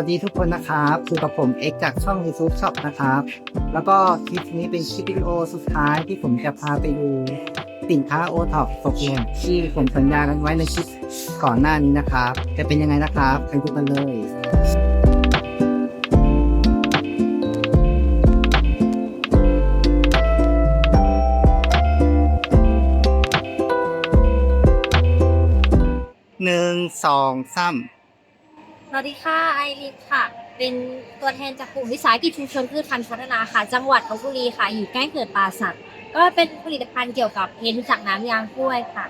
สวัสดีทุกคนนะครับคือกับผมเอ็กจากช่อง YouTube Shop นะครับ แล้วก็คลิปนี้เป็นคลิปวิดีโอสุดท้ายที่ผมจะพาไปดูสินค้าโอท็อปตกหล่นที่ผมสัญญากันไว้ในคลิปก่อนหน้านี้นะครับ จะเป็นยังไงนะครับไปดูกันเลยหนึ่งสองสาม สวัสดีค่ะ ไอริค่ะ เป็นตัวแทนจากกลุ่มวิสาหกิจชุมชนพืชพันธุ์พัฒนาค่ะ จังหวัดลบบุรีค่ะ อยู่ใกล้เขื่อนป่าสักก็เป็นผลิตภัณฑ์เกี่ยวกับเพ้นจากน้ำยางกล้วยค่ะ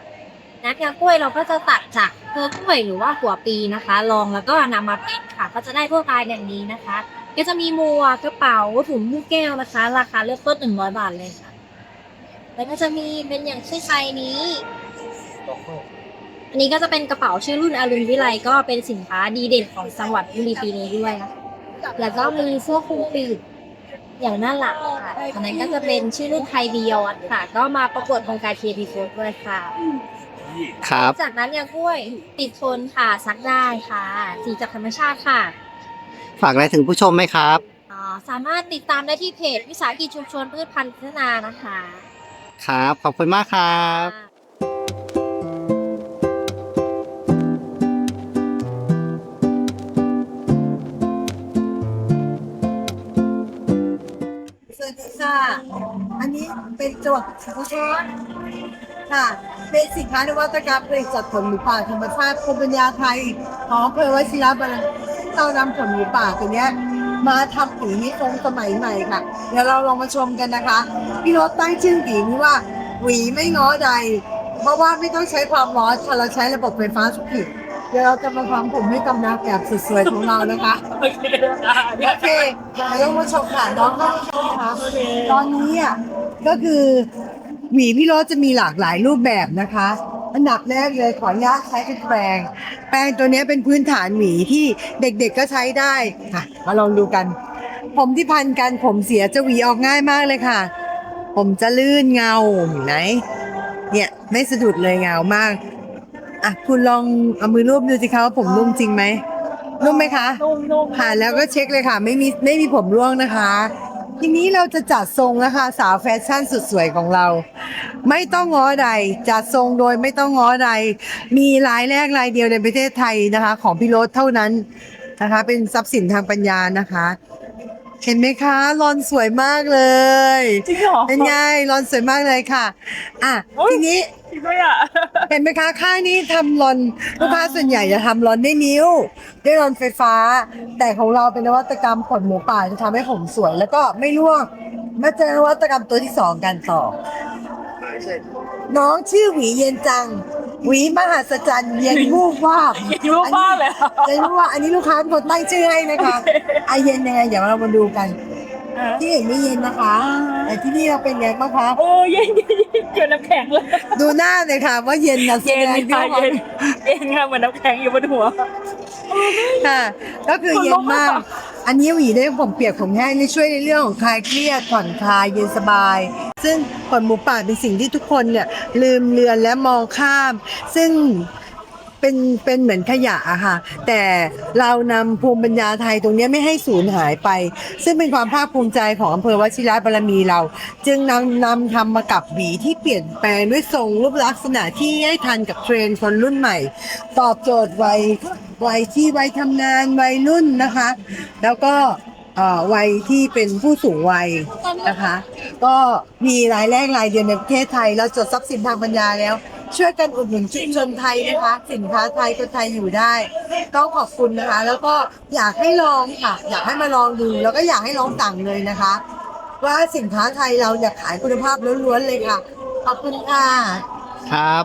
น้ำยางกล้วยเราก็จะตัดจากเพือกล้วยหรือว่าหัวปีนะคะ ลองแล้วก็นำมาเพ้นค่ะ ก็จะได้พวกลายอย่างนี้นะคะ ก็จะมีหมวกกระเป๋าถุงมือแก้วนะคะ ราคาเริ่มต้นหนึ่งร้อยบาทเลยค่ะ แล้วก็จะมีเป็นอย่างเช่นใบนี้ อันนี้ก็จะเป็นกระเป๋าชื่อรุ่นอรุณวิไลก็เป็นสินค้าดีเด่นของจังหวัดบุรีปีนี้ด้วยนะคะแล้วก็มีเสื้อคลุมปีกอย่างน่ารักค่ะอันนั้นก็จะเป็นชื่อรุ่นไทยบียอนค่ะ ก็มาประกวดโครงการ KP f o o d ด้วยค่ะ ครับ จากนั้นยางกล้วยติดทนค่ะซักได้ค่ะ สีจากธรรมชาติค่ะ ฝากอะไรถึงผู้ชมไหมครับอ่าสามารถติดตามได้ที่เพจวิสาหกิจชุมชนพืชพันธุ์พัฒนานะคะ ครับ ขอบคุณมากครับ สวัสดีค่ะ อันนี้เป็นจังหวัดสุขทัยค่ะ เป็นสินค้านวัตกรรมผลิตจากผลหมูป่าธรรมชาติภูมิปัญญาไทยของอำเภอวชิระบาลเรานำผลหมูป่าตัวเนี้ยมาทำผีนี้ทรงสมัยใหม่ค่ะ เดี๋ยวเราลองมาชมกันนะคะ พี่รถตั้งชื่อผีนี้ว่าหวีไม่ง้อใด เพราะว่าไม่ต้องใช้ความร้อนค่ะเราใช้ระบบไฟฟ้าสุกิ เดี๋ยวเราจะมาทำผมให้กำนักแบบสุดสวยของเรานะคะ โอเคเดี๋ยวเรามาชมค่ะน้องก็ชมค่ะตอนนี้อะก็คือหวีพี่โรสจะมีหลากหลายรูปแบบนะคะ อันดับแรกเลยขออนุญาตใช้เป็นแปรงแปรงตัวนี้เป็นพื้นฐานหวีที่เด็กๆก็ใช้ได้ค่ะมาลองดูกัน ผมที่พันกันผมเสียจะหวีออกง่ายมากเลยค่ะ ผมจะลื่นเงาเห็นไหนเนี่ยไม่สะดุดเลยเงามาก อะคุณลองเอามือรูปดูสิคะว่าผมนุ่มจริงไหมนุ่มไหมคะนุ่มๆค่ะแล้วก็เช็คเลยค่ะ ไม่มีไม่มีผมร่วงนะคะ ทีนี้เราจะจัดทรงนะคะ สาวแฟชั่นสุดสวยของเรา ไม่ต้องง้อใดจัดทรงโดยไม่ต้องง้อใด มีรายแรกรายเดียวในประเทศไทยนะคะ ของพี่รถเท่านั้นนะคะ เป็นทรัพย์สินทางปัญญานะคะ เห็นไหมคะรอนสวยมากเลย จริงเหรอ เป็นไงรอนสวยมากเลยค่ะ อะโอ๊ย ทีนี้จริง ด้วยอะเห็นไหมคะค่ายนี้ทำรอนลูกค้าส่วนใหญ่จะทำรอนด้วยนิ้วด้วยรอนไฟฟ้า แต่ของเราเป็นนวัตกรรมขนหมูป่าจะทำให้ผมสวย แล้วก็ไม่ร่วงมาเจอนวัตกรรมตัวที่สองกันต่อ น้องชื่อหวีเย็นจัง หวีมหัศจรรย์เย็นวูบวาบเย็นวูบวาบเลยเหรอ เย็นวูบวาบอันนี้ลูกค้าเป็นคนตั้งชื่อให้นะคะไอะเย็นยังไงเดี๋ยวเรามาดูกัน ที่อื่นไม่เย็นนะคะแต่ที่นี่เราเป็นไงบ้างคะโอ้เย็นเย็นเย็นเกินน้ำแข็งเลยดูหน้าเลยค่ะ ว่าเย็นนะแสเย็นดงค่ะว่าเย็นเย็นค่ะเหมือนน้ำแข็งอยู่บนหัวค่ะก็คือเย็นมาก อันนี้หวีได้ผมเปียกผมแห้งนี่ช่วยในเรื่องของคลายเครียดผ่อนคลายเย็นสบาย ซึ่งผลหมูป่าเป็นสิ่งที่ทุกคนเนี่ยลืมเลือนและมองข้าม ซึ่ง เป็นเป็นเหมือนขยะอะค่ะ แต่เรานำภูมิปัญญาไทยตรงเนี้ยไม่ให้สูญหายไป ซึ่งเป็นความภาคภูมิใจของอำเภอวชิระบารมีเรา จึงนำนำทำมากับหวีที่เปลี่ยนแปลงด้วยทรงรูปลักษณะที่ให้ทันกับเทรนด์คนรุ่นใหม่ ตอบโจทย์วัยวัยที่วัยทำงานวัยรุ่นนะคะ แล้วก็เอ่อวัยที่เป็นผู้สูงวัยนะคะ ก็มีรายแรกรายเดียวในประเทศไทยเราจดทรัพย์สินทางปัญญาแล้ว ช่วยกันอุดหนุนชุมชนไทยนะคะ สินค้าไทยคนไทยอยู่ได้ต้องขอบคุณนะคะ แล้วก็อยากให้ลองค่ะ อยากให้มาลองดู แล้วก็อยากให้ลองสั่งเลยนะคะ ว่าสินค้าไทยเราอยากขายคุณภาพล้วนๆเลยค่ะ ขอบคุณค่ะครับ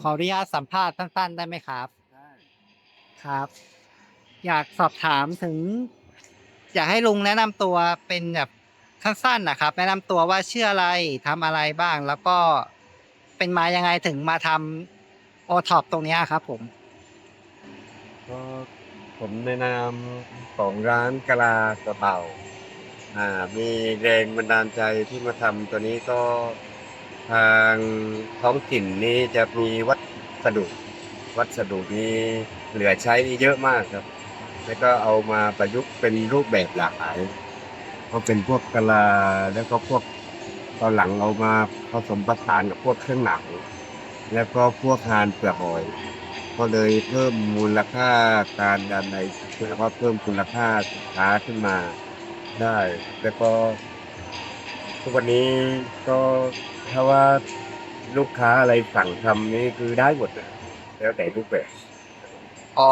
ขออนุญาตสัมภาษณ์สั้นๆ ได้ไหมครับ ครับ อยากสอบถามถึง อยากให้ลุงแนะนำตัวเป็นแบบสั้นๆนะครับ แนะนำตัวว่าชื่ออะไรทำอะไรบ้าง แล้วก็เป็นมายังไงถึงมาทำโอท็อปตรงเนี้ยครับผม ก็ผมในนามของร้านกะลากระเป๋าอ่า มีแรงบันดาลใจที่มาทำตัวนี้ก็ทางท้องถิ่นนี้จะมีวัสดุ วัสดุนี้เหลือใช้นี่เยอะมากครับ แล้วก็เอามาประยุกต์เป็นรูปแบบหลากหลายก็เป็นพวกกะลาแล้วก็พวกตอนหลังเอามาผสมประทานกับพวกเครื่องหนังแล้วก็พวกงานเปลือกหอย ก็เลยเพิ่มมูลค่าการดันในคือว่าเพิ่มคุณค่าสินค้าขึ้นมาได้ แล้วก็ ทุกวันนี้ก็ถ้าว่าลูกค้าอะไรสั่งทำนี่คือได้หมดแล้วแต่รูปแบบอ๋อ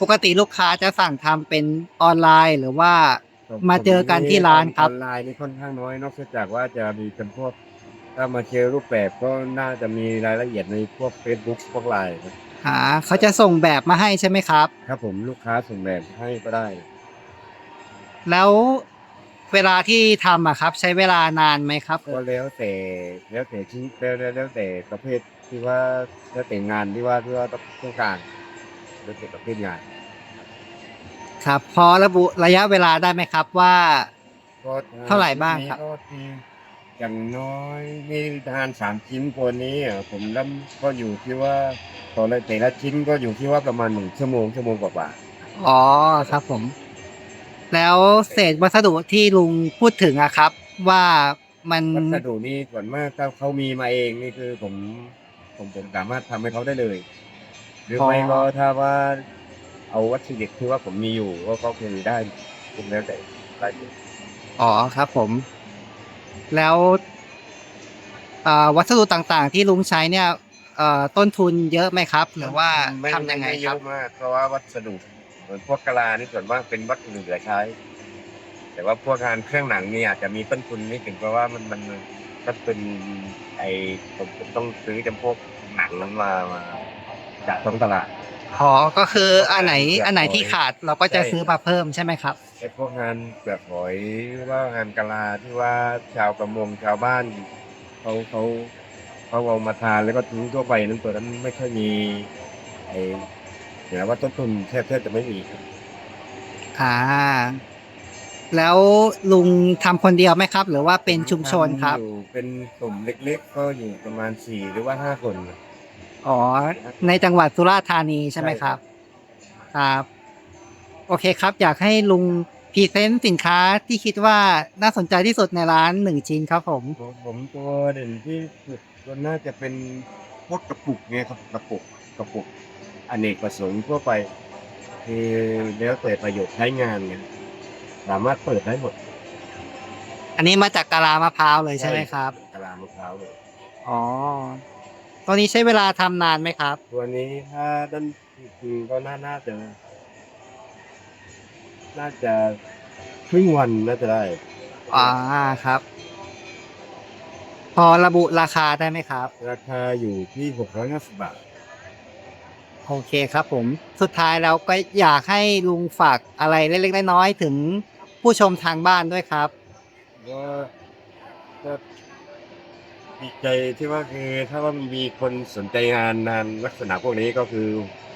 ปกติลูกค้าจะสั่งทำเป็นออนไลน์หรือว่า มาเจอกันที่ร้านครับ ออนไลน์นี่ค่อนข้างน้อยนอกจากว่าจะมีเป็นพวก ถ้ามาเจอรูปแบบก็น่าจะมีรายละเอียดในพวก Facebook พวกไลน์ครับหาเขาจะส่งแบบมาให้ใช่ไหมครับ ครับผมลูกค้าส่งแบบให้ก็ได้ แล้วเวลาที่ทำอะครับ ใช้เวลานานไหมครับ ก็แล้วแต่แล้วแต่ชิ้นแล้วแล้วแล้วแต่ประเภทที่ว่าแล้วแต่งานที่ว่าที่ว่าต้องการ แล้วแต่ประเภทงาน ครับ พอระบุระยะเวลาได้ไหมครับว่า ก็เท่าไหร่บ้างครับ ก็มีอย่างน้อยมีทานสามชิ้นตัวนี้อะผมรับก็อยู่ที่ว่าตอนละแต่ละชิ้นก็อยู่ที่ว่าประมาณหนึ่งชั่วโมงชั่วโมงกว่าอ๋อครับผม แล้วเศษวัสดุที่ลุงพูดถึงอะครับ ว่ามัน ๆวัสดุนี่ส่วนมากถ้าเขามีมาเองนี่คือผมผมผมสามารถทำให้เขาได้เลย หรือไม่ก็ถ้าว่าเอาวัตถุดิบที่ว่าผมมีอยู่ก็ก็คือได้ผมแล้วแต่ได้อยู่อ๋อครับผม แล้วอ่าวัสดุต่างๆ ที่ลุงใช้เนี่ยเอ่อต้นทุนเยอะไหมครับ หรือว่าไม่ทำยังไงม่ครับเยอะมากเพราะว่าวัสดุเหมือนพวกกะลานี่ส่วนมากเป็นวัสดุเหลือใช้ แต่ว่าพวกงานเครื่องหนังนี่อาจจะมีต้นทุนนิดหนึ่งเพราะว่ามันมันก็เป็นไอผมผมต้องซื้อจำพวกหนังนั้นมามา จากท้องตลาดอ๋อก็คืออันไหนอันไหนที่ขาดเราก็จะซื้อมาเพิ่มใช่ไหมครับไอพวกงานแบบหอยหรือว่างานกะลาที่ว่าชาวประมงชาวบ้านเขาเขาเขาเอามาทานแล้วก็ทิ้งทั่วไปนั้นตัวนั้นไม่ค่อยมีไอเห็นว่าต้นทุนแทบแทบจะไม่มีอ่าแล้วลุงทำคนเดียวไหมครับ หรือว่าเป็นชุมชนครับอยู่เป็นกลุ่มเล็กๆ ก็อยู่ประมาณสี่หรือว่าห้าคน อ๋อ ในจังหวัดสุราษฎร์ธานีใช่ไหมครับ ครับ โอเคครับ อยากให้ลุงพรีเซนต์สินค้าที่คิดว่าน่าสนใจที่สุดในร้านหนึ่งชิ้นครับผม ผมผมตัวเด่นที่สุดก็น่าจะเป็นพวกกระปุกเนี่ยครับกระปุกกระปุกอเนกประสงค์ทั่วไปคือแล้วแต่ประโยชน์ใช้งานเนี่ยสามารถเปิดได้หมดอันนี้มาจากกะลามะพร้าวเลยใช่ไหมครับ กะลามะพร้าวเลยอ๋อ ตอนนี้ใช้เวลาทำนานไหมครับตัวนี้ถ้าด้านคือก็น่าน่าจะ น่าจะครึ่งวันน่าจะได้อ่าครับ พอระบุราคาได้ไหมครับ ราคาอยู่ที่หกร้อยห้าสิบบาท โอเคครับผม สุดท้ายแล้วก็อยากให้ลุงฝากอะไรเล็กๆน้อยๆถึงผู้ชมทางบ้านด้วยครับ ก็ก็ ดีใจที่ว่าคือถ้าว่ามีคนสนใจงานงานลักษณะพวกนี้ก็คือ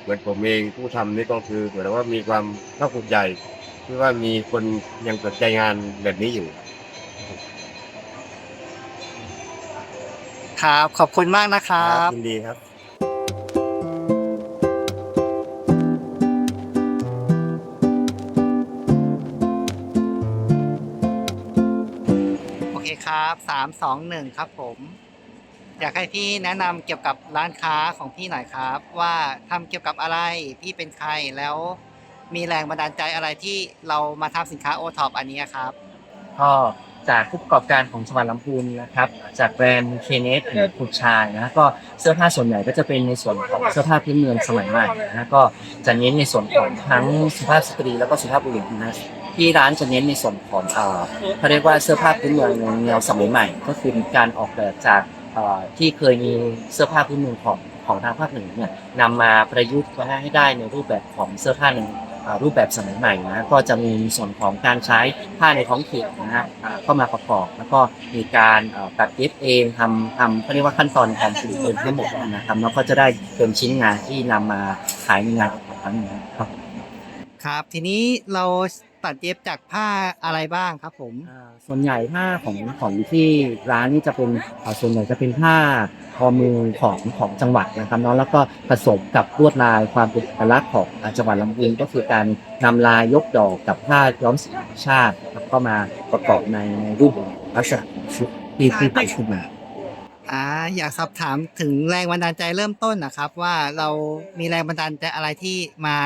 เหมือนผมเองผู้ทำนี่ก็คือเหมือนว่ามีความภาคภูมิใจที่ว่ามีคนยังสนใจงานแบบนี้อยู่ ครับ ขอบคุณมากนะครับ ยินดีครับ โอเคครับสามสองหนึ่งครับผม อยากให้พี่แนะนำเกี่ยวกับร้านค้าของพี่หน่อยครับ ว่าทำเกี่ยวกับอะไรพี่เป็นใครแล้วมีแรงบันดาลใจอะไรที่เรามาทำสินค้าโอท็อปอันนี้ครับก็จากผู้ประกอบการของจังหวัดลำพูนนะครับ จากแบรนด์เคเนสผูกชายนะก็เสื้อผ้าส่วนใหญ่ก็จะเป็นในส่วนของเสื้อผ้าพื้นเมืองสมัยใหม่นะก็จะเน้นในส่วนของทั้งสุภาพสตรีแล้วก็สุภาพบุรุษนะที่ร้านจะเน้นในส่วนของเออเขาเรียกว่าเสื้อผ้าพื้นเมืองแนวสมัยใหม่ ก็คือการออกแบบจาก ที่เคยมีเสื้อผ้าพื้นเมืองของของทางภาคเหนือเนี่ยนำมาประยุกต์ให้ได้ในรูปแบบของเสื้อผ้าในอ่ารูปแบบสมัยใหม่นะก็จะมีส่วนของการใช้ผ้าในท้องถิ่นนะฮะเข้ามาประกอบ แล้วก็มีการตัดเย็บเองทำทำเขาเรียกว่าขั้นตอนการผลิตเองทั้งหมดนะครับแล้วก็จะได้เป็นชิ้นงานที่นำมาขายในงานของครั้งนี้ครับครับ ทีนี้เรา ตัดเย็บจากผ้าอะไรบ้างครับ ผม อ่าส่วนใหญ่ผ้าของของที่ร้านนี่จะเป็นอ่าส่วนใหญ่จะเป็นผ้าทอมือของของจังหวัดนะครับเนาะแล้วก็ผสมกับลวดลายความเป็นเอกลักษณ์ของอ่าจังหวัดลำพูนก็คือการนำลายยกดอกกับผ้าย้อมสีธรรมชาติแล้วก็มาประกอบในในรูปแบบลักษณะของชุดที่ที่ไปขึ้นมา อ่าอยากสอบถามถึงแรงบันดาลใจเริ่มต้นนะครับ ว่าเรามีแรงบันดาลใจอะไรที่มา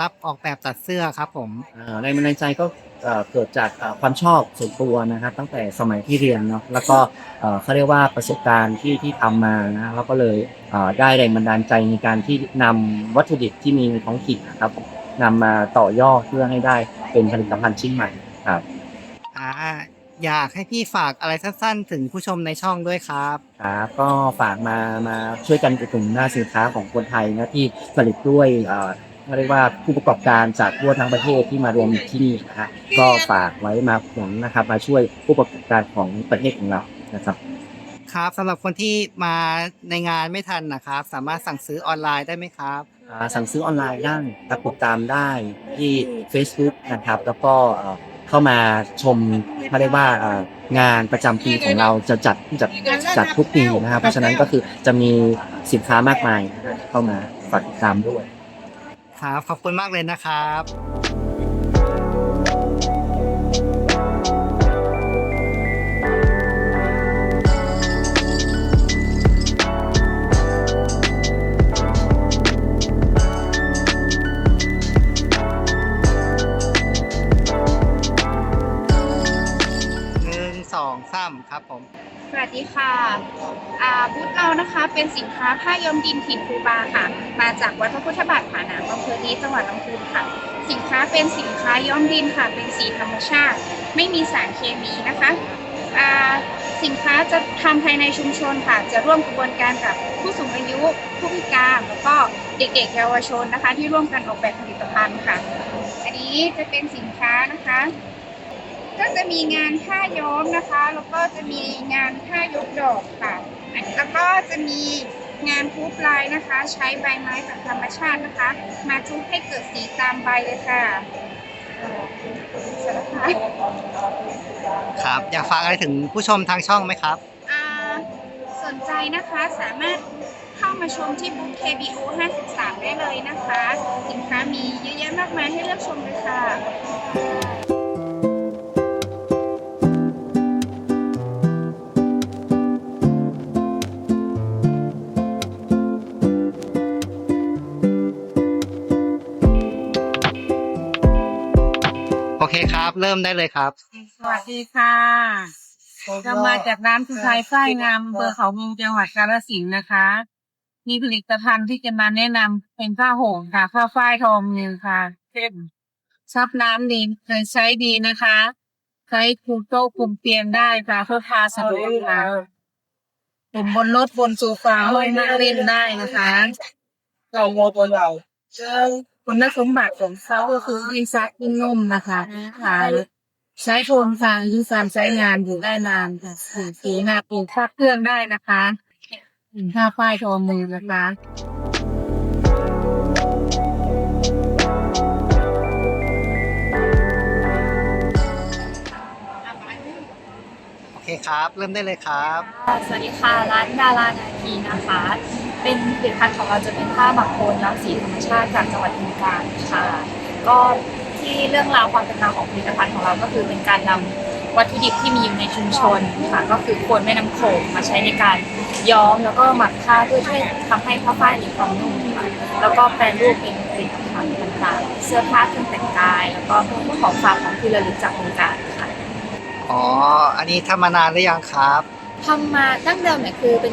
รับออกแบบตัดเสื้อครับผมอ่าแรงบันดาลใจก็เอ่อเกิดจากอ่าความชอบส่วนตัวนะครับตั้งแต่สมัยที่เรียนเนาะแล้วก็เอ่อเขาเรียกว่าประสบการณ์ที่ที่ทำมานะแล้วก็เลยเอ่อได้แรงบันดาลใจในการที่นำวัตถุดิบที่มีในท้องถิ่นนะครับนำมาต่อยอดเพื่อให้ได้เป็นผลิตภัณฑ์ชิ้นใหม่ครับอ่าอยากให้พี่ฝากอะไรสั้นๆ ถึงผู้ชมในช่องด้วยครับครับก็ฝากมามาช่วยกันอุดหนุนหน้าสินค้าของคนไทยนะที่ผลิตด้วย เอ่อเรียกว่าผู้ประกอบการจากทั่วทั้งประเทศที่มารวมอยู่ที่นี่นะฮะก็ฝากไว้มาหนุนนะครับ มาช่วยผู้ประกอบการของประเทศของเรานะครับ ครับสำหรับคนที่มาในงานไม่ทันนะครับ สามารถสั่งซื้อออนไลน์ได้ไหมครับอ่าสั่งซื้อออนไลน์ได้ครับติดตามได้ที่ Facebook นะครับ แล้วก็เอ่อเข้ามาชมเขาเรียกว่าเอ่องานประจำปีของเราจะจัดจัดจัดทุกปีนะครับ เพราะฉะนั้นก็คือจะมีสินค้ามากมายนะครับเข้ามาฝากติดตามด้วย ครับ ขอบคุณมากเลยนะครับหนึ่งสองสามครับผม สวัสดีค่ะบูธเรานะคะเป็นสินค้าผ้าย้อมดินถิ่นภูบาค่ะ มาจากวัดพระพุทธบาทผาหนามอำเภอนี้จังหวัดลำพูนค่ะ สินค้าเป็นสินค้าย้อมดินค่ะ เป็นสีธรรมชาติ ไม่มีสารเคมีนะคะสินค้าจะทำภายในชุมชนค่ะ จะร่วมกระบวนการกับผู้สูงอายุ ผู้พิการแล้วก็เด็กๆเยาวชนนะคะ ที่ร่วมกันออกแบบผลิตภัณฑ์ค่ะ อันนี้จะเป็นสินค้านะคะ ก็จะมีงานผ้าย้อมนะคะ แล้วก็จะมีงานผ้ายกดอกค่ะ แล้วก็จะมีงานทุบลายนะคะ ใช้ใบไม้จากธรรมชาตินะคะ มาทุบให้เกิดสีตามใบเลยค่ะสวัสดีค่ะครับ อยากฝากอะไรถึงผู้ชมทางช่องไหมครับอ่าสนใจนะคะสามารถเข้ามาชมที่บูธ KBO 53 ได้เลยนะคะ สินค้ามีเยอะแยะมากมายให้เลือกชมเลยค่ะ เคครับเริ่มได้เลยครับ สวัสดีค่ะเรามาจากร้านสุไทยไส้งามอำเบอร์เขามุงจังหวัดกาฬสินธุ์นะคะ มีผลิตภัณฑ์ที่จะมาแนะนำเป็นผ้าห่มค่ะผ้าฝ้ายทอมือค่ะเข้มซับน้ำดีเคยใช้ดีนะคะ ใช้คลุมโต๊ะคลุมเตียงได้ค่ะเพื่อพาสะดวกค่ะผมบนรถบนโซฟาห้อยนั่งเล่นได้นะคะ เราโมตัวเรา คุณสมบัติของเขาก็คือยิ่งซักยิ่งนุ่มนะคะค่ะใช้ทนทางยิ่งการใช้งานอยู่ได้นานค่ะสี่ปีห้าปีพักเครื่องได้นะคะค่าฝ้ายทอมือนะคะโอเคครับ เริ่มได้เลยครับ สวัสดีค่ะ ร้านดารานาทีนะคะ เป็นผลิตภัณฑ์ของเราจะเป็นผ้าบักโคนน้ำสีธรรมชาติจากจังหวัดบึงกาฬค่ะ ก็ที่เรื่องราวความเป็นมาของผลิตภัณฑ์ของเราก็คือเป็นการนำวัตถุดิบที่มีอยู่ในชุมชนค่ะก็คือโคนแม่น้ำโขงมาใช้ในการย้อมแล้วก็หมักผ้าเพื่อช่วยทำให้ผ้าฝ้ายมีความนุ่มค่ะแล้วก็แปรรูปเป็นผลิตภัณฑ์ต่างๆ เสื้อผ้าเครื่องแต่งกาย แล้วก็ของฝากของที่ระลึกจากบึงกาฬค่ะอ๋อ อันนี้ทำมานานหรือยังครับทำมาตั้งเดิมเนี่ยคือเป็น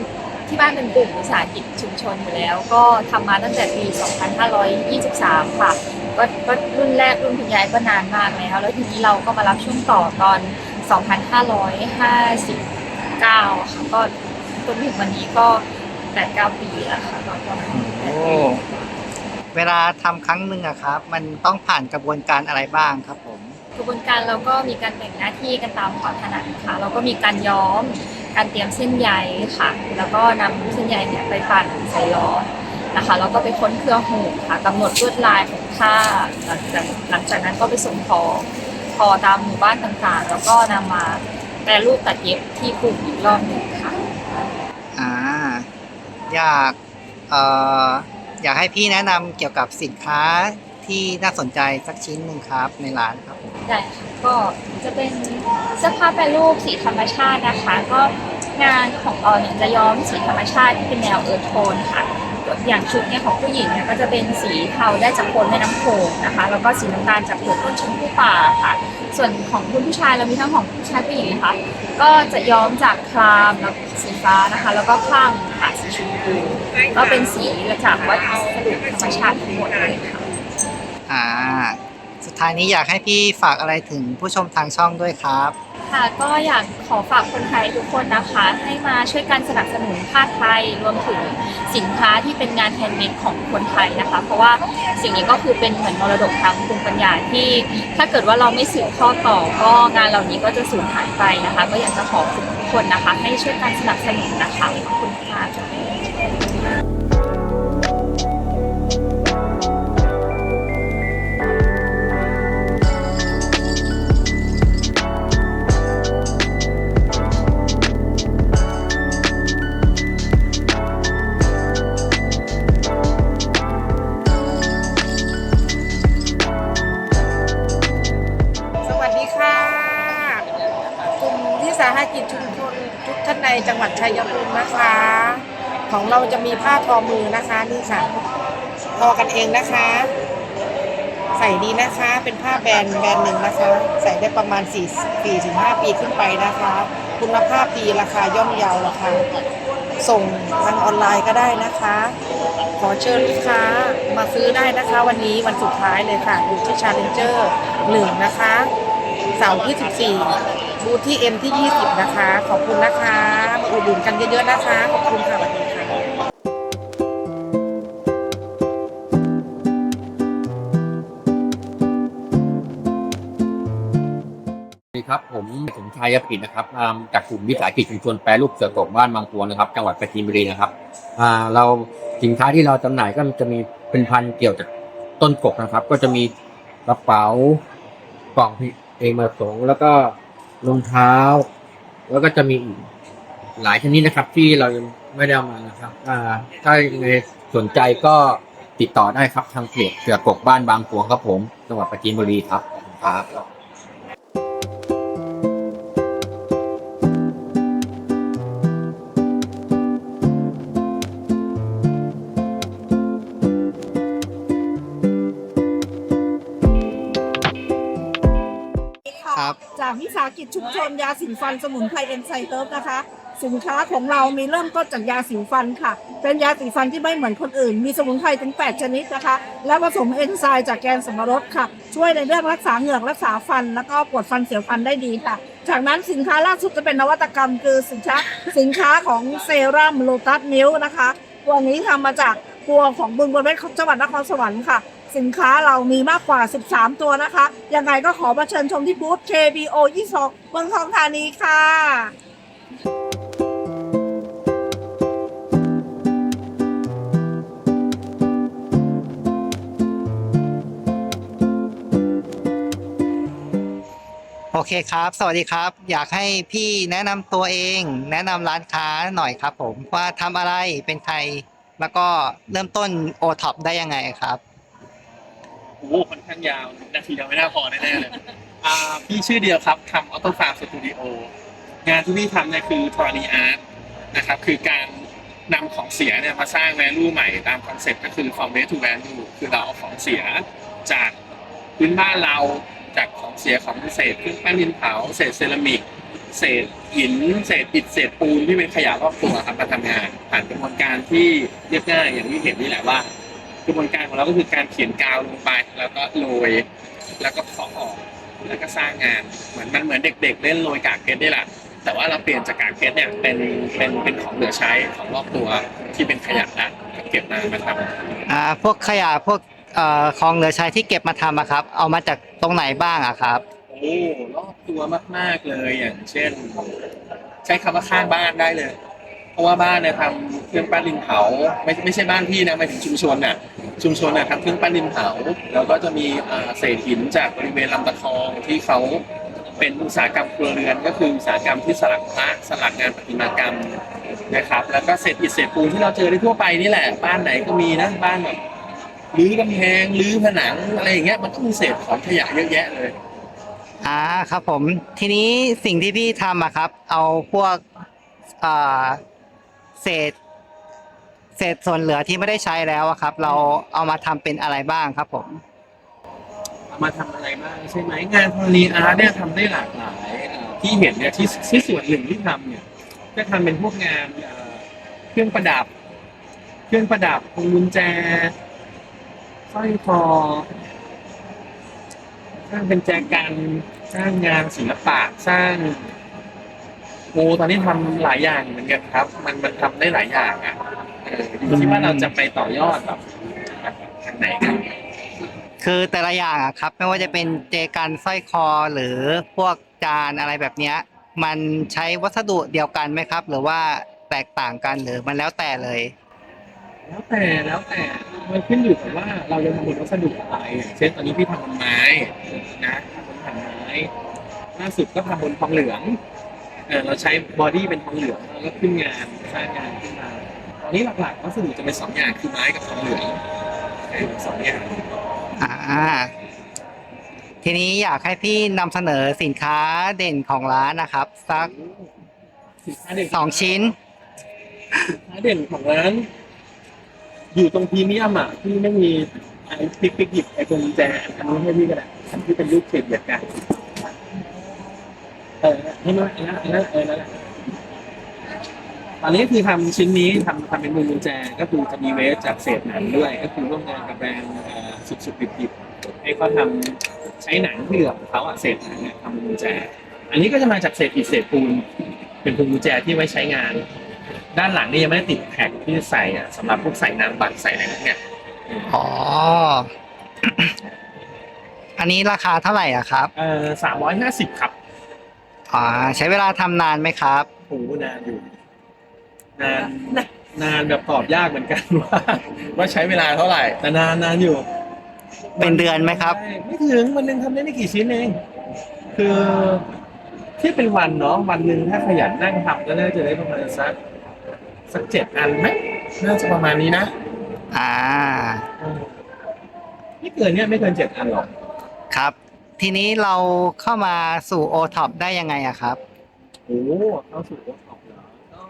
ที่บ้านเป็นกลุ่มวิสาหกิจชุมชนอยู่แล้ว ก็ทำมาตั้งแต่ปี 2523 ค่ะก็ก็รุ่นแรกรุ่นคุณยายก็นานมากแล้ว แล้วทีนี้เราก็มารับช่วงต่อตอน 2559 ค่ะก็จนถึงวันนี้ก็ 8-9 ปีแล้วค่ะก็ประมาณโอ้เวลาทำครั้งหนึ่งอะครับ มันต้องผ่านกระบวนการอะไรบ้างครับผม กระบวนการเราก็มีการแบ่งหน้าที่กันตามความถนัดค่ะเราก็มีการย้อม การเตรียมเส้นใยค่ะ แล้วก็นำเส้นใยเนี่ยไปปั่นใส่ล้อนะคะแล้วก็ไปค้นเครื่องหูกค่ะกำหนดลวดลายของผ้าหลังจากหลังจากนั้นก็ไปส่งทออตามหมู่บ้านต่างๆ แล้วก็นำมาแปรรูปตัดเย็บที่กลุ่มอีกรอบหนึ่งค่ะอ่าอยากเอ่ออยากให้พี่แนะนำเกี่ยวกับสินค้าที่น่าสนใจสักชิ้นหนึ่งครับในร้านครับผมได้ค่ะ ก็จะเป็นเสื้อผ้าแปรรูปสีธรรมชาตินะคะ ก็งานของเราเนี่ยจะย้อมสีธรรมชาติที่เป็นแนวเอิร์ธโทนค่ะ อย่างชุดเนี่ยของผู้หญิงเนี่ยก็จะเป็นสีเทาได้จากโคนแม่น้ำโขงนะคะ แล้วก็สีน้ำตาลจากเปลือกต้นชมพู่ป่าค่ะ ส่วนของคุณผู้ชายเรามีทั้งของผู้ชายผู้หญิงนะคะ ก็จะย้อมจากครามแล้วสีฟ้านะคะ แล้วก็คลั่งค่ะสีชมพูก็เป็นสีจากวัสดุธรรมชาติทั้งหมดเลยค่ะอ่า ท้ายนี้อยากให้พี่ฝากอะไรถึงผู้ชมทางช่องด้วยครับ ค่ะก็อยากขอฝากคนไทยทุกคนนะคะ ให้มาช่วยกันสนับสนุนผ้าไทยรวมถึงสินค้าที่เป็นงานแฮนด์เมดของคนไทยนะคะ เพราะว่าสิ่งนี้ก็คือเป็นเหมือนมรดกทางภูมิปัญญาที่ ถ้าเกิดว่าเราไม่สืบทอดต่อก็งานเหล่านี้ก็จะสูญหายไปนะคะ ก็อยากจะขอทุกคนนะคะ ให้ช่วยกันสนับสนุนนะคะขอบคุณค่ะ พอมือนะคะนี่ค่ะ ทอกันเองนะคะ ใส่ดีนะคะ เป็นผ้าแบรนด์แบรนด์หนึ่งนะคะ ใส่ได้ประมาณ4 4ถึง5ปีขึ้นไปนะคะ คุณภาพดีราคาย่อมเยาราคาส่งทางออนไลน์ก็ได้นะคะ ขอเชิญลูกค้ามาซื้อได้นะคะ วันนี้วันสุดท้ายเลยค่ะ อยู่ที่ Challenger 1 นะคะ เสาร์ที่ 14 บูธที่ M ที่ 20 นะคะ ขอบคุณนะคะ มาอุดหนุนกันเยอะๆนะคะ ขอบคุณค่ะ ครับผมสมชายยปิดนะครับจากกลุ่มวิสาหกิจชุมชนแปรรูปเสือกกบ้านบางพวนนะครับจังหวัดปราจีนบุรีนะครับเราสินค้าที่เราจำหน่ายก็จะมีเป็นพันเกี่ยวจากต้นกกนะครับ ก็จะมีกระเป๋ากล่องเองมาสงแล้วก็รองเท้า แล้วก็จะมีอีกหลายชนิดนะครับ ที่เรายังไม่ได้เอามานะครับถ้าในสนใจก็ติดต่อได้ครับทางเพจเสือกกบ้านบางพวงครับผมจังหวัดปราจีนบุรีครับครับ กิจชุมชนยาสีฟันสมุนไพรเอนไซเติร์นะคะ สินค้าของเรามีเริ่มต้นจากยาสีฟันค่ะ เป็นยาสีฟันที่ไม่เหมือนคนอื่น มีสมุนไพรถึง 8 ชนิดนะคะ และผสมเอนไซม์จากแกนสับปะรดค่ะ ช่วยในเรื่องรักษาเหงือกรักษาฟัน แล้วก็ปวดฟันเสียวฟันได้ดีค่ะ จากนั้นสินค้าล่าสุดจะเป็นนวัตกรรมคือสินค้าสินค้าของเซรั่มโลตัสมิลนะคะ ตัวนี้ทำมาจากตัวของบึงบนเวทจังหวัดนครสวรรค์ค่ะ สินค้าเรามีมากกว่า 13 ตัวนะคะ ยังไงก็ขอมาเชิญชมที่บูธ KBO 22เมืองทองธานีค่ะโอเคครับ สวัสดีครับ อยากให้พี่แนะนำตัวเอง แนะนำร้านค้าหน่อยครับผมว่าทำอะไรเป็นใคร แล้วก็เริ่มต้นโอท็อปได้ยังไงครับ โอ้โหค่อนข้างยาวนาทีเดียวไม่น่าพอแน่ๆเลยอ่าพี่ชื่อเดียวครับทำออโต้ฟาร์มสตูดิโองานที่พี่ทำเนี่ยคือทรณีอาร์ตนะครับคือการนำของเสียเนี่ยมาสร้างแวลูใหม่ตามคอนเซ็ปต์ก็คือ from waste to value คือเราเอาของเสียจากพื้นบ้านเราจากของเสียของเศษเครื่องปั้นดินเผาเศษเซรามิก เศษหิน เศษอิฐเศษปูนที่เป็นขยะรอบตัวครับมาทำงานผ่านกระบวนการที่เรียบง่ายอย่างที่เห็นนี่แหละว่า กระบวนการของเราก็คือการเขียนกาวลงไปแล้วก็โรยแล้วก็เคาะออกแล้วก็สร้างงานเหมือนมันเหมือนเด็ก ๆ เล่นโรยกากเพชรนี่แหละแต่ว่าเราเปลี่ยนจากกากเพชรเนี่ยเป็นเป็นเป็นของเหลือใช้ของรอบตัวที่เป็นขยะแล้วก็เก็บมามาทำอ่าพวกขยะพวกเอ่อของเหลือใช้ที่เก็บมาทำอะครับ เอามาจากตรงไหนบ้างอะครับโอ้รอบตัวมากๆเลยอย่างเช่น ใช้คำว่าข้างบ้านได้เลยเพ ราะว่าบ้านเนี่ยทำเครื่องปั้นดินเผาไม่ไม่ใช่บ้านพี่นะหมายถึงชุมชนน่ะชุมชนเนี่ยทำเครื่องปั้นดินเผา แล้วก็จะมีเศษหินจากบริเวณลำตะคองที่เขาเป็นอุตสาหกรรมครัวเรือน ก็คืออุตสาหกรรมที่สลักพระสลักงานประติมากรรมนะครับ แล้วก็เศษอิฐเศษปูนที่เราเจอได้ทั่วไปนี่แหละบ้านไหนก็มีนะบ้านแบบรื้อกำแพงรื้อผนังอะไรอย่างเงี้ยมันก็มีเศษของขยะเยอะแยะเลยอ่าครับผมทีนี้สิ่งที่พี่ทำอะครับ เอาพวกอ่า เศษ เศษส่วนเหลือที่ไม่ได้ใช้แล้วอะครับ เราเอามาทำเป็นอะไรบ้างครับผม เอามาทำอะไรบ้างใช่ไหมงานพอลีอาร์ตเนี่ยทำได้หลากหลายเอ่อที่เห็นเนี่ยที่ที่ส่วนหนึ่งที่ทำเนี่ยก็ทำเป็นพวกงานเอ่อเครื่องประดับ เครื่องประดับพวงกุญแจสร้อยคอสร้างเป็นแจกันสร้างงานศิลปะสร้าง โอ้ตอนนี้ทำหลายอย่างเหมือนกันครับ มันมันทำได้หลายอย่างอะเอออยู่ที่ว่าเราจะไปต่อยอดแบบทางไหนกันคือแต่ละอย่างอะครับ ไม่ว่าจะเป็นเจกันสร้อยคอหรือพวกจานอะไรแบบเนี้ย มันใช้วัสดุเดียวกันไหมครับ หรือว่าแตกต่างกันหรือมันแล้วแต่เลย แล้วแต่แล้วแต่มันขึ้นอยู่กับว่าเราจะทำบนวัสดุอะไรอย่างเช่นตอนนี้พี่ทำบนไม้นะทำบนแผ่นไม้ล่าสุดก็ทำบนทองเหลือง เออเราใช้บอดี้เป็นทองเหลืองแล้วก็ขึ้นงานสร้างงานขึ้นมาตอนนี้หลักๆวัสดุจะเป็นสองอย่างคือไม้กับทองเหลืองเออสองอย่างอ่า ทีนี้อยากให้พี่นำเสนอสินค้าเด่นของร้านนะครับ สักสินค้าเด่นสองชิ้น สินค้าเด่นของร้าน อยู่ตรงพรีเมียมอะที่ไม่มีไอ้พลิกพลิกหยิบไอ้ตรงกุญแจอันนี้ให้พี่ก็ได้อันที่เป็นรูปเข็มเหยียดกัน เออให้มันอันนั้นอันนั้นเออนั่นแหละตอนนี้คือทำชิ้นนี้ทำทำเป็นมือกุญแจก็คือจะมีเวสจากเศษหนังด้วย ก็คือร่วมงานกับแบรนด์สุดสุดๆดิบๆให้เขาทำใช้หนังที่เหลือของเขาอะเศษหนังเนี่ยทำเป็นกุญแจ อันนี้ก็จะมาจากเศษอิฐเศษปูน เป็นพวงกุญแจที่ไว้ใช้งาน ด้านหลังนี่ยังไม่ได้ติดแพ็กที่ใส่อะสำหรับพวกใส่น้ำบัตรใส่อะไรพวกเนี้ยอ๋อ อันนี้ราคาเท่าไหร่อะครับ เอ่อสามร้อยห้าสิบครับ อ๋อใช้เวลาทำนานไหมครับ โอ้โหนานอยู่ นาน นานแบบตอบยากเหมือนกันว่าว่าใช้เวลาเท่าไหร่ แต่นานนานอยู่เป็นเดือนไหมครับ ใช่ไม่ถึงวันหนึ่งทำได้ไม่กี่ชิ้นเอง คือที่เป็นวันเนาะวันหนึ่งถ้าขยันนั่งทำก็น่าจะได้ประมาณสักสักเจ็ดอันไหมน่าจะประมาณนี้นะอ่าไม่เกินเนี่ยไม่เกินเจ็ดอันหรอก ครับ ทีนี้เราเข้ามาสู่โอท็อปได้ยังไงอะครับ โอ้เข้าสู่โอท็อปแล้วก็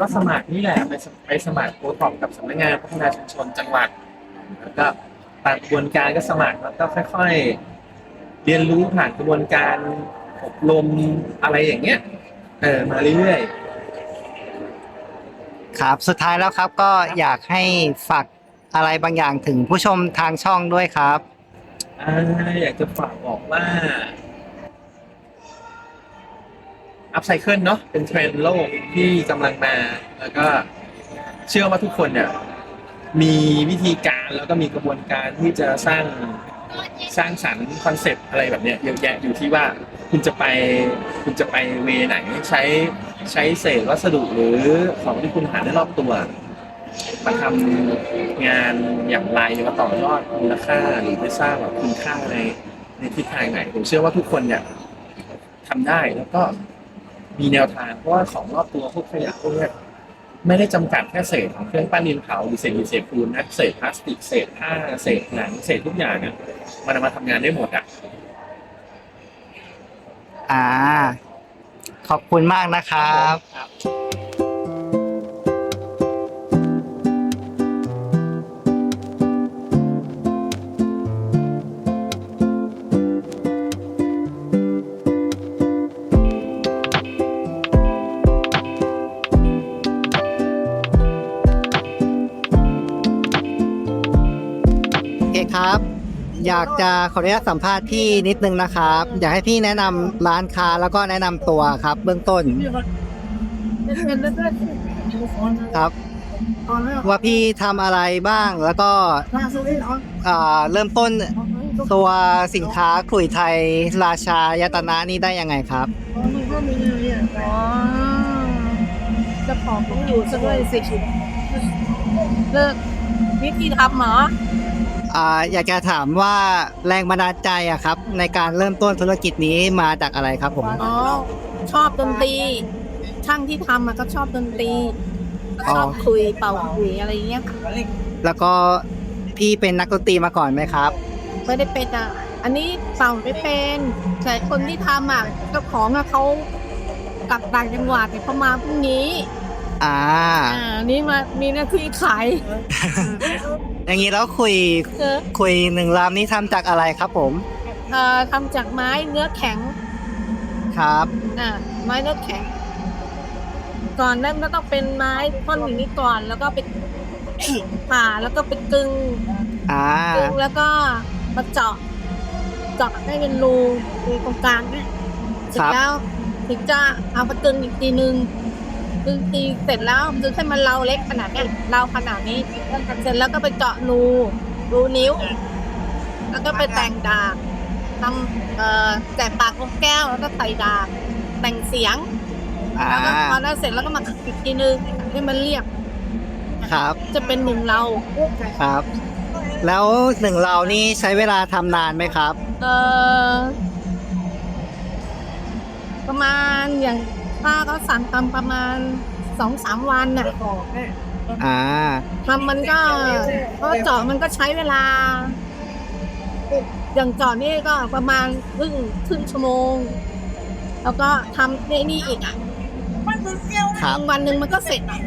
ก็สมัครนี่แหละไปสไปสมัครโอท็อปกับสำนักงานพัฒนาชุมชนจังหวัดแล้วก็ตามกระบวนการก็สมัครแล้วก็ค่อยๆ เรียนรู้ผ่านกระบวนการอบรมอะไรอย่างเงี้ยเออมาเรื่อยๆครับ สุดท้ายแล้วครับก็อยากให้ฝากอะไรบางอย่างถึงผู้ชมทางช่องด้วยครับ อ่าอยากจะฝากบอกว่าอัพไซเคิลเนาะเป็นเทรนด์โลกที่กำลังมา แล้วก็เชื่อว่าทุกคนเนี่ยมีวิธีการแล้วก็มีกระบวนการที่จะสร้างสร้างสรรค์คอนเซปต์อะไรแบบเนี้ยเยอะแยะอยู่ที่ว่าคุณจะไปคุณจะไปเวไหนใช้ใช้เศษวัสดุหรือของที่คุณหาได้รอบตัว มาทำงานอย่างไรมาต่อยอดมูลค่าหรือไปสร้างแบบคุณค่าในในทิศทางไหนผมเชื่อว่าทุกคนเนี่ยทำได้แล้วก็มีแนวทางเพราะว่าของรอบตัวพวกขยะพวกเนี้ยไม่ได้จำกัดแค่เศษของเครื่องปั้นดินเผาหรือเศษหินเศษปูนนะเศษพลาสติกเศษผ้าเศษหนังเศษทุกอย่างอะมันมาทำงานได้หมดอะอ่า ขอบคุณมากนะครับ อยากจะขออนุญาตสัมภาษณ์พี่นิดนึงนะครับ อยากให้พี่แนะนำร้านค้าแล้วก็แนะนำตัวครับ เบื้องต้นครับ ว่าพี่ทำอะไรบ้างแล้วก็อ่าเริ่มต้นตัวสินค้าขลุยไทยราชายตนะนี่ได้ยังไงครับ อ๋อเจะขอต้องอยู่ซะด้วยสิเลิกวิธีทำเหรอ อ่าอยากจะถามว่าแรงบันดาลใจอะครับ ในการเริ่มต้นธุรกิจนี้มาจากอะไรครับผมอ๋อชอบดนตรี ช่างที่ทำอะก็ชอบดนตรีอ๋อชอบคุยเป่าคุยอะไรเงี้ยแล้วก็พี่เป็นนักดนตรีมาก่อนไหมครับไม่ได้เป็นอะ อันนี้เป่าไม่เป็นแต่คนที่ทำอะเจ้าของอะเขากลับต่างจังหวัดเนี่ยเขามาพรุ่งนี้ อ่า อ่านี่มามีหน้าที่ขายอย่างนี้แล้วคุยเออคุยหนึ่งลำนี้ทำจากอะไรครับผม เอ่อทำจากไม้เนื้อแข็งครับ อ่าไม้เนื้อแข็ง ก่อนนั้นก็ต้องเป็นไม้ท่อนอย่างนี้ก่อนแล้วก็ไป ผ่าแล้วก็ไปกึงอ่ากึงแล้วก็มาเจาะเจาะให้เป็นรูรูตรงกลางเนี่ยเสร็จแล้วถึงจะเอาไปกึงอีกทีนึง กึงทีเสร็จแล้วกึงให้มันเราเล็กขนาดเนี้ยเราขนาดนี้ เสร็จแล้วก็ไปเจาะรูรูนิ้ว แล้วก็ไปแต่งดาบทำเอ่อแกะปากนกแก้วแล้วก็ใส่ดาบแต่งเสียงอ่าแล้วก็พอแล้วเสร็จแล้วก็มาขัดอีกทีนึงให้มันเรียบครับ จะเป็นหนึ่งเราครับ แล้วหนึ่งเรานี่ใช้เวลาทำนานไหมครับ เออประมาณอย่าง ถ้าเขาสั่งทำประมาณสองสามวันน่ะอ่าทำมันก็เพราะเจาะมันก็ใช้เวลา อย่างเจาะนี่ก็ประมาณครึ่งครึ่งชั่วโมง แล้วก็ทำในนี่อีกอะครับทำวันหนึ่งมันก็เสร็จอะ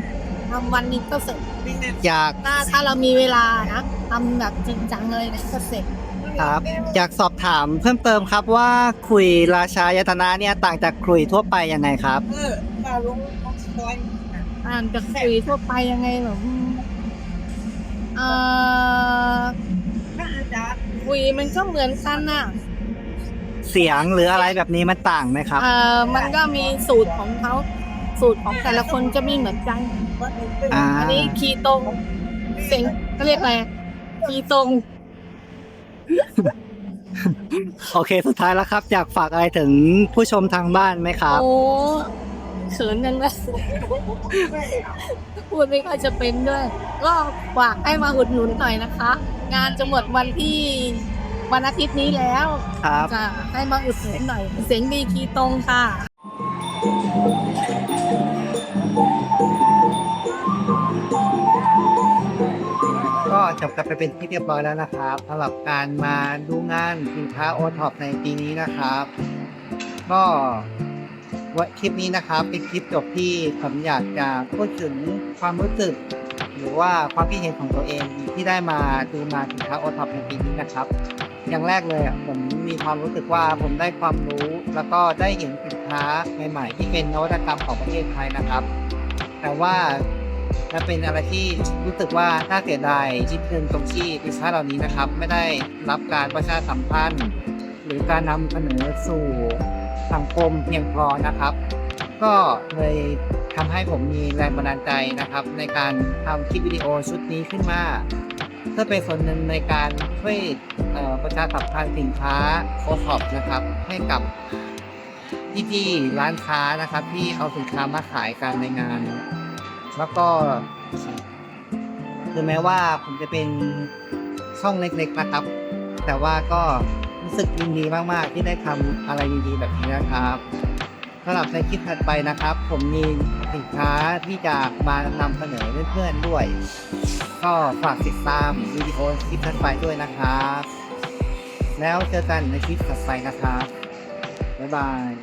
ทำวันหนึงก็เสร็จอยาก ถ้าถ้าเรามีเวลานะทำแบบจริงจังเลยนะก็เสร็จ ครับ อยากสอบถามเพิ่มเติมครับว่าคุยราชายตนะเนี่ยต่างจากคุยทั่วไปยังไงครับอ่านจากคุยทั่วไปยังไงเหรออืมเอ่อคุยมันก็เหมือนกันน่ะเสียงหรืออะไรแบบนี้มันต่างไหมครับ เอ่อมันก็มีสูตรของเขาสูตรของแต่ละคนจะไม่เหมือนกัน อ่า อันนี้คีย์ตรงเสียงเขาเรียกอะไรคีย์ตรง โอเค สุดท้ายแล้วครับ อยากฝากอะไรถึงผู้ชมทางบ้านไหมครับ โอ้เขินยังนะพูดไม่ค่อยจะเป็นด้วย ก็ฝากให้มาอุดหนุนหน่อยนะคะ งานจะหมดวันที่วันอาทิตย์นี้แล้วครับ จะให้มาอุดหนุนหน่อย เสียงดีคีย์ตรงค่ะก็ จบกันไปเป็นที่เรียบร้อยแล้วนะครับสำหรับการมาดูงานสินค้าโอท็อปในปีนี้นะครับ ก็วันคลิปนี้นะครับเป็นคลิปจบที่ผมอยากจะพูดถึงความรู้สึก หรือว่าความคิดเห็นของตัวเองที่ได้มาดูงานสินค้าโอท็อปในปีนี้นะครับ อย่างแรกเลยผมมีความรู้สึกว่าผมได้ความรู้ แล้วก็ได้เห็นสินค้าใหม่ๆที่เป็นนวัตกรรมของประเทศไทยนะครับ แต่ว่า มันเป็นอะไรที่รู้สึกว่าน่าเสียดายที่เพียงตรงที่สินค้าเหล่านี้นะครับ ไม่ได้รับการประชาสัมพันธ์ หรือการนำเสนอสู่สังคมเพียงพอนะครับ ก็เลยทำให้ผมมีแรงบันดาลใจนะครับ ในการทำคลิปวิดีโอชุดนี้ขึ้นมาเพื่อเป็นส่วนหนึ่งในการช่วยประชาสัมพันธ์สินค้าโคท็อปนะครับ ให้กับพี่ๆร้านค้านะครับ ที่เอาสินค้ามาขายกันในงาน แล้วก็คือแม้ว่าผมจะเป็นช่องเล็กๆนะครับ แต่ว่าก็รู้สึกยินดีมากๆ ที่ได้ทำอะไรดีๆแบบนี้นะครับสำหรับในคลิปถัดไปนะครับ ผมมีสินค้าที่จะมานำเสนอเพื่อนๆด้วย ก็ฝากติดตามวิดีโอคลิปถัดไปด้วยนะครับ แล้วเจอกันในคลิปถัดไปนะครับ บ๊ายบาย